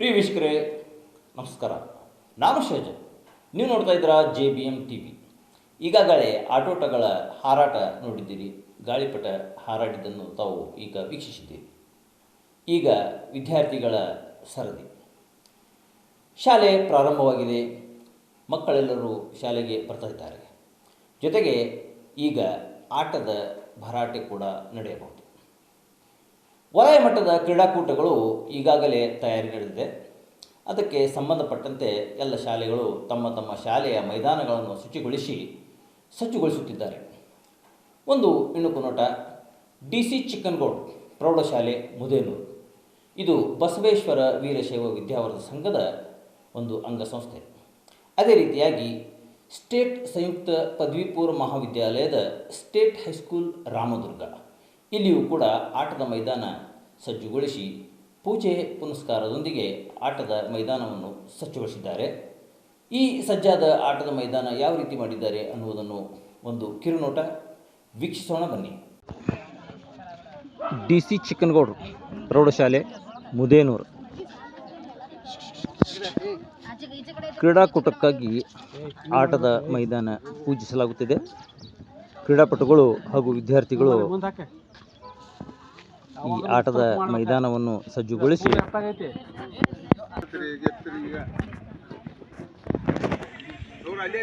ಪ್ರಿಯ ವೀಕ್ಷಕರೇ, ನಮಸ್ಕಾರ. ನಾನು ಶೇಜ. ನೀವು ನೋಡ್ತಾ ಇದ್ದೀರಾ J B M T V. ಈಗಾಗಲೇ ಆಟೋಟಗಳ ಹಾರಾಟ ನೋಡಿದ್ದೀರಿ, ಗಾಳಿಪಟ ಹಾರಾಡಿದ್ದನ್ನು ತಾವು ಈಗ ವೀಕ್ಷಿಸಿದ್ದೀರಿ. ಈಗ ವಿದ್ಯಾರ್ಥಿಗಳ ಸರದಿ. ಶಾಲೆ ಪ್ರಾರಂಭವಾಗಿದೆ, ಮಕ್ಕಳೆಲ್ಲರೂ ಶಾಲೆಗೆ ಬರ್ತಾ ಇದ್ದಾರೆ. ಜೊತೆಗೆ ಈಗ ಆಟದ ಭರಾಟೆ ಕೂಡ ನಡೆಯಬಹುದು. ವಲಯ ಮಟ್ಟದ ಕ್ರೀಡಾಕೂಟಗಳು ಈಗಾಗಲೇ ತಯಾರಿ ನಡೆದಿದೆ. ಅದಕ್ಕೆ ಸಂಬಂಧಪಟ್ಟಂತೆ ಎಲ್ಲ ಶಾಲೆಗಳು ತಮ್ಮ ತಮ್ಮ ಶಾಲೆಯ ಮೈದಾನಗಳನ್ನು ಶುಚಿಗೊಳಿಸಿ ಸಜ್ಜುಗೊಳಿಸುತ್ತಿದ್ದಾರೆ ಒಂದು ಇಣುಕು ನೋಟ, ಡಿ ಸಿ ಚಿಕ್ಕನಗೌಡ್ ಪ್ರೌಢಶಾಲೆ, ಮುದೇನೂರು. ಇದು ಬಸವೇಶ್ವರ ವೀರಶೈವ ವಿದ್ಯಾವರ್ಧ ಸಂಘದ ಒಂದು ಅಂಗಸಂಸ್ಥೆ. ಅದೇ ರೀತಿಯಾಗಿ ಸ್ಟೇಟ್ ಸಂಯುಕ್ತ ಪದವಿ ಪೂರ್ವ ಮಹಾವಿದ್ಯಾಲಯದ ಸ್ಟೇಟ್ ಹೈಸ್ಕೂಲ್ ರಾಮದುರ್ಗ. ಇಲ್ಲಿಯೂ ಕೂಡ ಆಟದ ಮೈದಾನ ಸಜ್ಜುಗೊಳಿಸಿ ಪೂಜೆ ಪುನಸ್ಕಾರದೊಂದಿಗೆ ಆಟದ ಮೈದಾನವನ್ನು ಸಜ್ಜುಗೊಳಿಸಿದ್ದಾರೆ. ಈ ಸಜ್ಜಾದ ಆಟದ ಮೈದಾನ ಯಾವ ರೀತಿ ಮಾಡಿದ್ದಾರೆ ಅನ್ನುವುದನ್ನು ಒಂದು ಕಿರುನೋಟ ವೀಕ್ಷಿಸೋಣ ಬನ್ನಿ. ಡಿ ಸಿ ಚಿಕ್ಕನಗೌಡರು ಪ್ರೌಢಶಾಲೆ ಮುದೇನೂರು. ಕ್ರೀಡಾಕೂಟಕ್ಕಾಗಿ ಆಟದ ಮೈದಾನ ಪೂಜಿಸಲಾಗುತ್ತಿದೆ. ಕ್ರೀಡಾಪಟುಗಳು ಹಾಗೂ ವಿದ್ಯಾರ್ಥಿಗಳು ಈ ಆಟದ ಮೈದಾನವನ್ನು ಸಜ್ಜುಗೊಳಿಸಿ. ಅವ್ರು ಅಲ್ಲೇ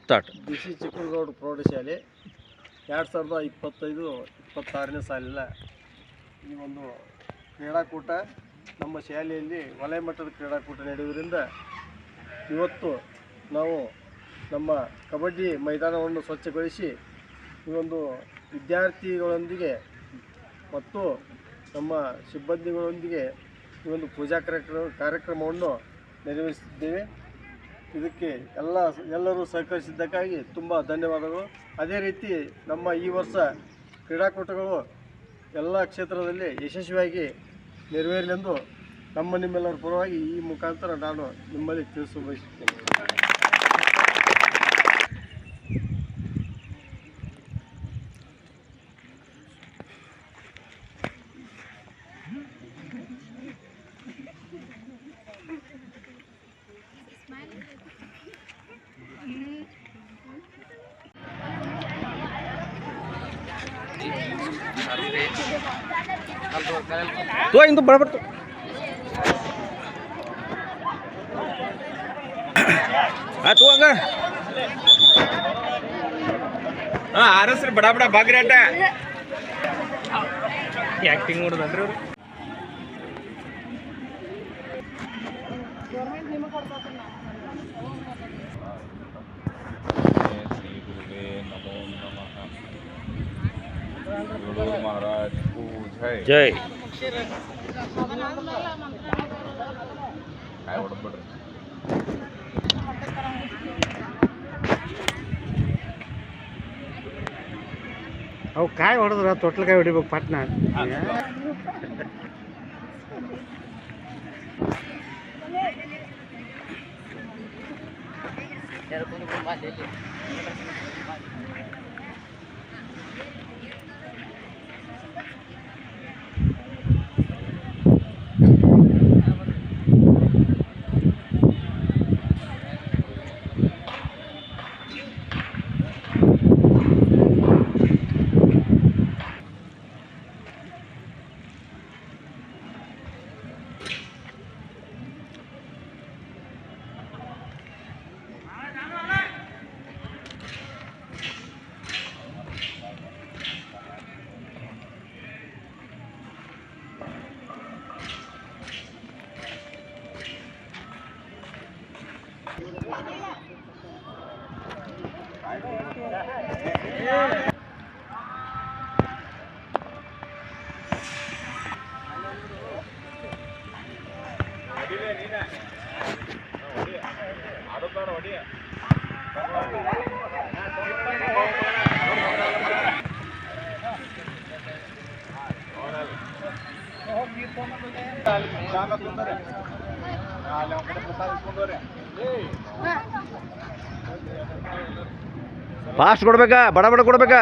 ಸ್ಟಾರ್ಟ್ ಡಿ ಸಿ ಚಿಕ್ಕನಗೌಡ ಪ್ರೌಢಶಾಲೆ ಎರಡು ಸಾವಿರದ ಇಪ್ಪತ್ತೈದು, ಇಪ್ಪತ್ತಾರನೇ ಸಾಲಿನ ಈ ಒಂದು ಕ್ರೀಡಾಕೂಟ ನಮ್ಮ ಶಾಲೆಯಲ್ಲಿ ವಲಯ ಮಟ್ಟದ ಕ್ರೀಡಾಕೂಟ ನಡೆಯುವುದರಿಂದ ಇವತ್ತು ನಾವು ನಮ್ಮ ಕಬಡ್ಡಿ ಮೈದಾನವನ್ನು ಸ್ವಚ್ಛಗೊಳಿಸಿ ಈ ಒಂದು ವಿದ್ಯಾರ್ಥಿಗಳೊಂದಿಗೆ ಮತ್ತು ನಮ್ಮ ಸಿಬ್ಬಂದಿಗಳೊಂದಿಗೆ ಈ ಒಂದು ಪೂಜಾ ಕಾರ್ಯಕ್ರಮ ಕಾರ್ಯಕ್ರಮವನ್ನು ನೆರವೇರಿಸಿದ್ದೇವೆ. ಇದಕ್ಕೆ ಎಲ್ಲ ಎಲ್ಲರೂ ಸಹಕರಿಸಿದ್ದಕ್ಕಾಗಿ ತುಂಬ ಧನ್ಯವಾದಗಳು. ಅದೇ ರೀತಿ ನಮ್ಮ ಈ ವರ್ಷ ಕ್ರೀಡಾಕೂಟಗಳು ಎಲ್ಲ ಕ್ಷೇತ್ರದಲ್ಲಿ ಯಶಸ್ವಿಯಾಗಿ ನೆರವೇರಲೆಂದು ನಮ್ಮ ನಿಮ್ಮೆಲ್ಲರ ಪರವಾಗಿ ಈ ಮುಖಾಂತರ ನಾನು ನಿಮ್ಮಲ್ಲಿ ತಿಳಿಸಲು ಬಯಸುತ್ತೇನೆ. ತೋ ಇಂದು ಬರಬರ್ತು ಹಾಂ ತೋ. ಹಂಗ. ಹಾ ಆರಸ್ರಿ ಬಡ ಬಡ ಬಾಗ್ರೇಟ ಆಕ್ಟಿಂಗ್ ನೋಡೋದಂದ್ರೆ ಅವ್ರು. મહારાજ જય ಅವು ಕಾಯಿ ಹೊಡೆದ್ರ ತೊಟ್ಲಕಾಯಿ ಹೊಡಿಬೇಕು ಪಟ್ನ. ಯಾರು ಫಾಸ್ಟ್ ಕೊಡ್ಬೇಕಾ? ಬಡ ಬಡ ಕೊಡ್ಬೇಕಾ?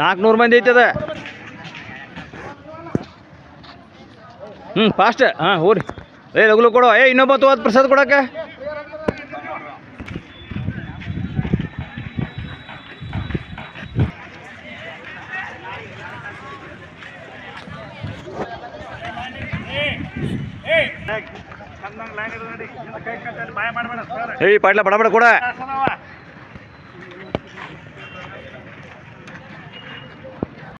ನಾಲ್ಕುನೂರು ಮಂದಿ ಐತದ. ಹ್ಞೂ ಫಾಸ್ಟ್ ಹಾಂ ಹೋರಿ ಏ ಲಗು ಕೊಡು. ಏ ಇನ್ನೊಬ್ಬ ತೋದ್ ಪ್ರಸಾದ್ ಕೊಡಕ್ಕೆ. ಏಯ್ ಪಾಟ್ಲ ಬಡ ಬಡ ಕೊಡ.